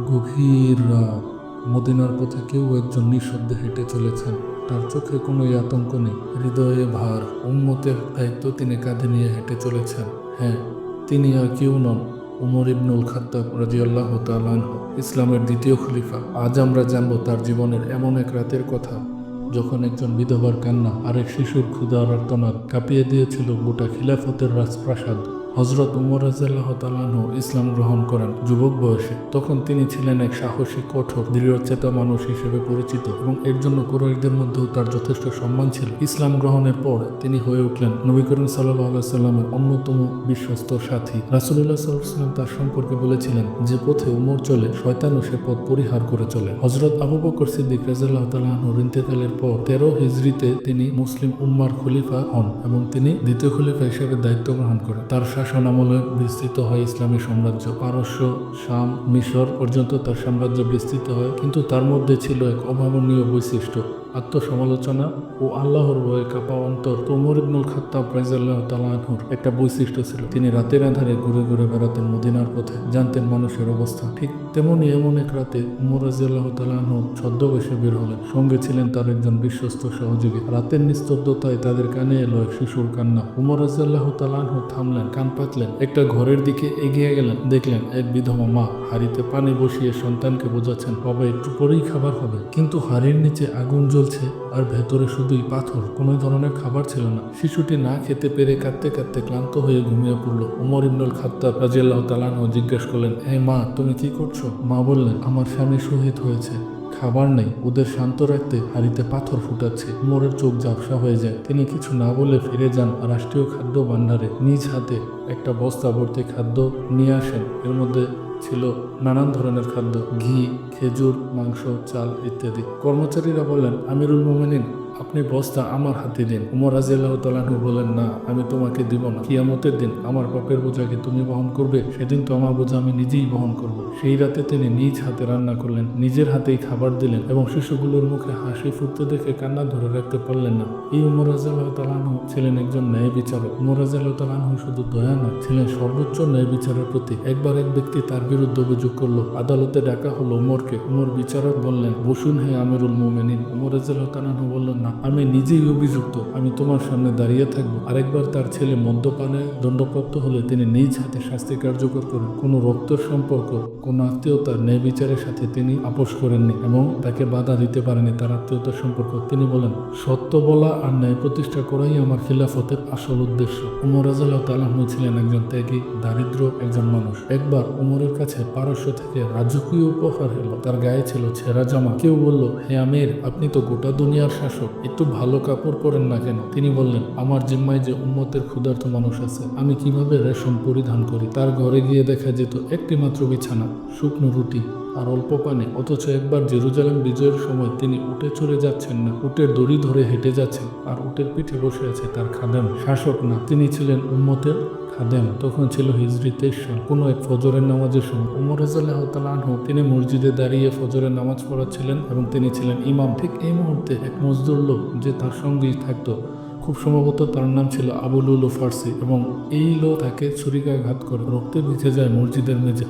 গভীর রাত। মদিনার পথে কেউ একজন নিঃশব্দে হেঁটে চলেছেন। তার চোখে কোনো আতঙ্ক নেই। হৃদয়ে ভার। উম্মতের দায়িত্ব তিনি কাঁধে নিয়ে হেঁটে চলেছেন। হ্যাঁ তিনি আর কেউ নন। উমর ইবনুল খাত্তাব রাজিয়াল্লাহ তালাহ ইসলামের দ্বিতীয় খলিফা। আজ আমরা জানব তার জীবনের এমন এক রাতের কথা, যখন একজন বিধবার কান্না আর এক শিশুর ক্ষুধার আর্তনাদ কাঁপিয়ে দিয়েছিল গোটা খিলাফতের রাজপ্রাসাদ। হজরত উমর তালাহ ইসলাম গ্রহণ করেন যুবক বয়সে। তখন তিনি ছিলেন এক সাহসী, কঠোর, দৃঢ়চেতা মানুষ হিসেবে পরিচিত এবং এর জন্য কুরাইশদের মধ্যেও তার যথেষ্ট সম্মান ছিল। ইসলাম গ্রহণের পর তিনি হয়ে উঠলেন নবী করিম সাল্লাহ সাল্লামের অন্যতম বিশ্বস্ত সাথী। রাসুল্লাহ সাল্লাম তার সম্পর্কে বলেছিলেন যে, পথে উমর চলে, শয়তানও সে পথ পরিহার করে চলে। হজরত আবু বকর সিদ্দিক রাজাল্লাহ তালাহর ইন্তেকালের পর তেরো হিজড়িতে তিনি মুসলিম উম্মার খলিফা হন এবং তিনি দ্বিতীয় খলিফা হিসেবে দায়িত্ব গ্রহণ করেন। তার শাসন আমলে বিস্তৃত হয় ইসলামী সাম্রাজ্য। পারস্য, শাম, মিশর পর্যন্ত তার সাম্রাজ্য বিস্তৃত হয়, কিন্তু তার মধ্যে ছিল এক অভাবনীয় বৈশিষ্ট্য, আত্মসমালোচনা ও আল্লাহর ভয়ে কাপা অন্তর। তোমর ইবনুল খাত্তাব রাইজাল্লাহ তালাহুর একটা বৈশিষ্ট্য ছিল, তিনি রাতের আধারে ঘুরে ঘুরে বেড়াতেন মদিনার পথে, জানতেন মানুষের অবস্থা। ঠিক তেমনই এমন এক রাতে উমর রাজিয়াল্লাহ ছদ্মবেশে বের হলেন। সঙ্গে ছিলেন তার একজন বিশ্বস্ত সহযোগী। রাতের নিস্তব্ধতায় তাদের কানে এলো এক শিশুর কান্না। উমর রাজিয়াল্লাহ তালাহ থামলেন, কান পাতলেন, একটা ঘরের দিকে এগিয়ে গেলেন। দেখলেন এক বিধবা মা হাড়িতে পানি বসিয়ে সন্তানকে বোঝাচ্ছেন, বাবা, একটু পরেই খাবার হবে। কিন্তু হাড়ির নিচে আগুন জ্বলছে। আর ভেতরে শুধুই পাথর, কোনো ধরনের খাবার ছিল না। শিশুটি না খেতে পেরে কাঁদতে কাঁদতে ক্লান্ত হয়ে ঘুমিয়ে পড়ল। উমর ইবনুল খাত্তাব রাজিয়াল্লাহ তালানহ জিজ্ঞেস করলেন, এই মা, তুমি কি করছ? মা বললেন, আমার স্বামী শহীদ হয়েছে। খাবার নেই, ওদের শান্ত রাখতে হাড়িতে পাথর ফুটাচ্ছে, মোরের চোখ ঝাপসা হয়ে যায়। তিনি কিছু না বলে ফিরে যান রাষ্ট্রীয় খাদ্য ভান্ডারে নিজ হাতে একটা বস্তা ভর্তি খাদ্য নিয়ে আসেন। এর মধ্যে ছিল নানান ধরনের খাদ্য, ঘি, খেজুর, মাংস, চাল ইত্যাদি। কর্মচারীরা বললেন, আমিরুল মোমেনিন আপনি বস্তা আমার হাতে দিন। উমর রাজিয়াল্লাহ বলেন, না, আমি তোমাকে দিব না। কিয়ামতের দিন আমার পাপের বোঝা কি তুমি বহন করবে। সেদিন তো আমার বোঝা আমি নিজেই বহন করব। সেই রাতে তিনি নিজ হাতে রান্না করলেন, নিজের হাতেই খাবার দিলেন এবং শিশুগুলোর মুখে হাসি ফুটতে দেখে কান্না ধরে রাখতে পারলেন না। এই উমর রাজিয়াল্লাহ তালাহু ছিলেন একজন ন্যায় বিচারক। উমর রাজিয়াল্লাহ তালাহু শুধু দয়া নয়, ছিলেন সর্বোচ্চ ন্যায় বিচারের প্রতি। একবার এক ব্যক্তি তার বিরুদ্ধে অভিযোগ করল, আদালতে ডাকা হলো উমরকে। উমর বিচারক বললেন, বসুন হে আমিরুল মোমেনিন। উমর রাজিয়াল্লাহ বললেন, না আমি নিজেই অভিযুক্ত। আমি তোমার সামনে দাঁড়িয়ে থাকব। আরেকবার তার ছেলে মদ্যপানে দণ্ডপ্রাপ্ত হলে তিনি নিজ হাতে শাস্তি কার্যকর করেন। কোনো রক্তের সম্পর্ক, কোনো আত্মীয়তার ন্যায় বিচারের সাথে তিনি আপোষ করেননি এবং তাকে বাধা দিতে পারেনি তার আত্মীয়তার সম্পর্ক। তিনি বলেন, সত্য বলা আর ন্যায় প্রতিষ্ঠা করাই আমার খিলাফতের আসল উদ্দেশ্য। উমর রাজাল্লাহ তালাহনু ছিলেন একজন ত্যাগী, দারিদ্র একজন মানুষ। একবার উমরের কাছে পারস্য থেকে রাজকীয় উপহার এলো। তার গায়ে ছিল ছেঁড়া জামা। কেউ বলল, হে আমির, আপনি তো গোটা দুনিয়ার শাসক। একটু ভালো কাপড় পরেন না কেন? তিনি বললেন, আমার জিম্মায় যে উম্মতের ক্ষুধার্ত মানুষ আছে, আমি কীভাবে রেশম পরিধান করি? তার ঘরে গিয়ে দেখা যেত একটি মাত্র বিছানা, শুকনো রুটি আর অল্প পানি। অথচ একবার জেরুজালেম বিজয়ের সময় তিনি উঠে চড়ে যাচ্ছেন না। উটের দড়ি ধরে হেঁটে যাচ্ছেন আর উটের পিঠে বসে আছে তার খাদেম শাসক না, তিনি ছিলেন উম্মতের খাদেম তখন ছিল হিজরি সাল। কোনো এক ফজরের নামাজের সময় উমর রাজাল্লাহ তালাহু তিনি মসজিদে দাঁড়িয়ে ফজরের নামাজ পড়াচ্ছিলেন এবং তিনি ছিলেন ইমাম। ঠিক এই মুহূর্তে এক মজদুর লোক যে তার সঙ্গেই থাকতো, খুব সম্ভবত তার নাম ছিল আবুলুল ফার্সি এবং এই লোক তাকে ছুরিকাঘাত করে, রক্তে ভিজে যায় মসজিদের মেঝে।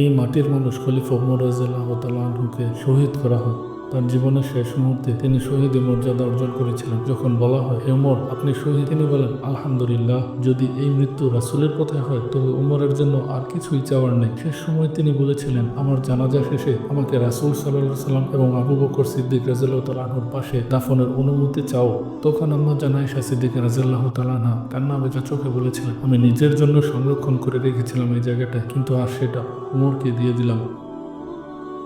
এই মাটির মানুষ খলিফা উমর রাজিয়াল্লাহ তালাহুকে শহীদ করা হয়। তার জীবনের শেষ মুহূর্তে তিনি শহীদের মর্যাদা অর্জন করেছিলেন। যখন বলা হয়, হে উমর, আপনি শহীদ? তিনি বলেন, আলহামদুলিল্লাহ, যদি এই মৃত্যু রাসুলের কথায় হয়, তবে উমরের জন্য আর কিছুই চাওয়ার নেই। শেষ সময় তিনি বলেছিলেন, আমার জানাজা শেষে আমাকে রাসুল সাল্লাহ সাল্লাম এবং আবু বকর সিদ্দিক রাজিয়াল্লাহ তালাহুর পাশে দাফনের অনুমতি চাও। তখন আম্মা জানাইশা সিদ্দিক রাজিয়াল্লাহ তালাহা কান্না বেচা চোখে বলেছিলেন, আমি নিজের জন্য সংরক্ষণ করে রেখেছিলাম এই জায়গাটা কিন্তু আর সেটা উমরকে দিয়ে দিলাম।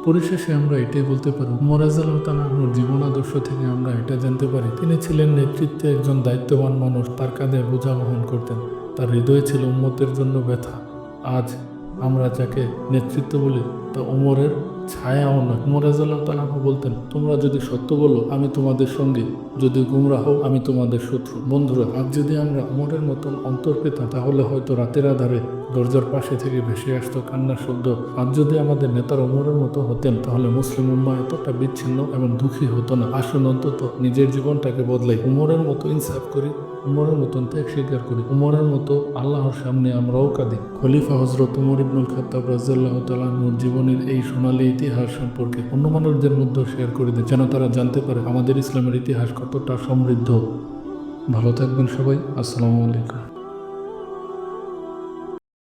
পরিশেষে আমরা এটাই বলতে পারি মোরাজাল তালাহুর জীবন আদর্শ থেকে আমরা এটা জানতে পারি। তিনি ছিলেন নেতৃত্বে একজন দায়িত্ববান মানুষ। তার কাঁধে বোঝা বহন করতেন। তার হৃদয়ে ছিল উম্মতের জন্য ব্যথা। আজ আমরা যাকে নেতৃত্ব বলি, তা উমরের ছায়াও নয়। মোরাজাল্লাহ তালাহু বলতেন, তোমরা যদি সত্য বলো, আমি তোমাদের সঙ্গে। যদি গুমরা হও, আমি তোমাদের শত্রু। বন্ধুরা, আজ যদি আমরা উমরের মতন অন্তর পেতাম, তাহলে হয়তো রাতের আধারে দরজার পাশে থেকে ভেসে আসতো কান্নার শব্দ। আজ যদি আমাদের নেতার ওমরের মতো হতেন, তাহলে মুসলিম উম্মা এতটা বিচ্ছিন্ন এবং দুঃখী হতো না। আসুন অন্তত নিজের জীবনটাকে বদলাই। উমরের মতো ইনসাফ করি, উমরের মতন ত্যাগ স্বীকার করি। উমরের মতো আল্লাহর সামনে আমরাও কাঁদি খলিফা হজরত উমর ইবনুল খাত্তাব রাজিয়াল্লাহ তালাহুর জীবনের এই সোনালী ইতিহাস সম্পর্কে অন্য মানুষদের মধ্যেও শেয়ার করে দিন যেন তারা জানতে পারে আমাদের ইসলামের ইতিহাস কতটা সমৃদ্ধ। ভালো থাকবেন সবাই। আসসালামু আলাইকুম।